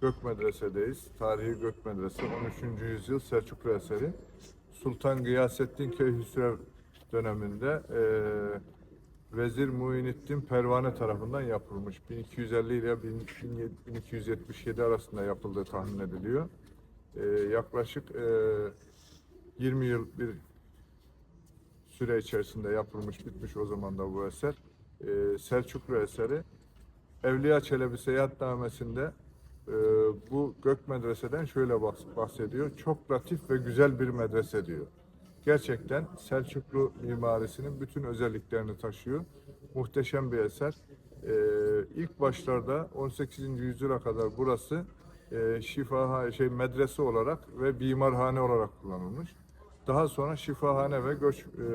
Gök Medrese'deyiz. Tarihi Gök Medrese 13. yüzyıl Selçuklu eseri. Sultan Gıyasettin Köy Hüsrev döneminde e, Vezir Muinettin Pervane tarafından yapılmış. 1250 ile 1277 arasında yapıldığı tahmin ediliyor. E, yaklaşık e, 20 yıl bir süre içerisinde yapılmış, bitmiş o zaman da bu eser. Eee, Selçuklu eseri. Evliya Çelebi seyahatnamesinde e, bu gök medreseden şöyle bahs- bahsediyor. Çok latif ve güzel bir medrese diyor. Gerçekten Selçuklu mimarisinin bütün özelliklerini taşıyor. Muhteşem bir eser. E, ilk başlarda 18. yüzyıla kadar burası e, şifaha şey medrese olarak ve bimarhane olarak kullanılmış. Daha sonra şifahane ve göç e,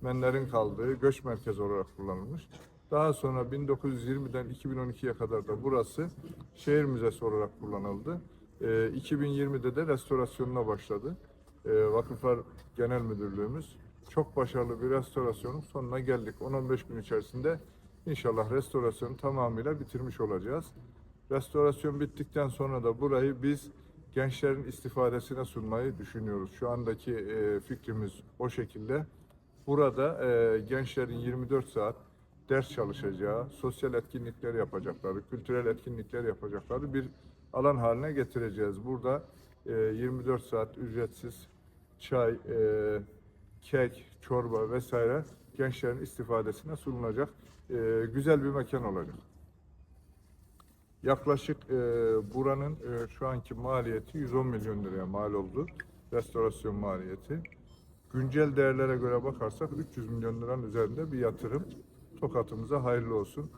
menlerin kaldığı göç merkezi olarak kullanılmış. Daha sonra 1920'den 2012'ye kadar da burası şehir müzesi olarak kullanıldı. E, 2020'de de restorasyonuna başladı. E, Vakıflar Genel Müdürlüğümüz çok başarılı bir restorasyonun sonuna geldik. 10-15 gün içerisinde inşallah restorasyonu tamamıyla bitirmiş olacağız. Restorasyon bittikten sonra da burayı biz gençlerin istifadesine sunmayı düşünüyoruz. Şu andaki e, fikrimiz o şekilde. Burada e, gençlerin 24 saat ders çalışacağı, sosyal etkinlikler yapacakları, kültürel etkinlikler yapacakları bir alan haline getireceğiz. Burada e, 24 saat ücretsiz çay, e, kek, çorba vesaire gençlerin istifadesine sunulacak e, güzel bir mekan olacak. Yaklaşık e, buranın e, şu anki maliyeti 110 milyon liraya mal oldu. Restorasyon maliyeti. Güncel değerlere göre bakarsak 300 milyon liranın üzerinde bir yatırım. Tokat'ımıza hayırlı olsun.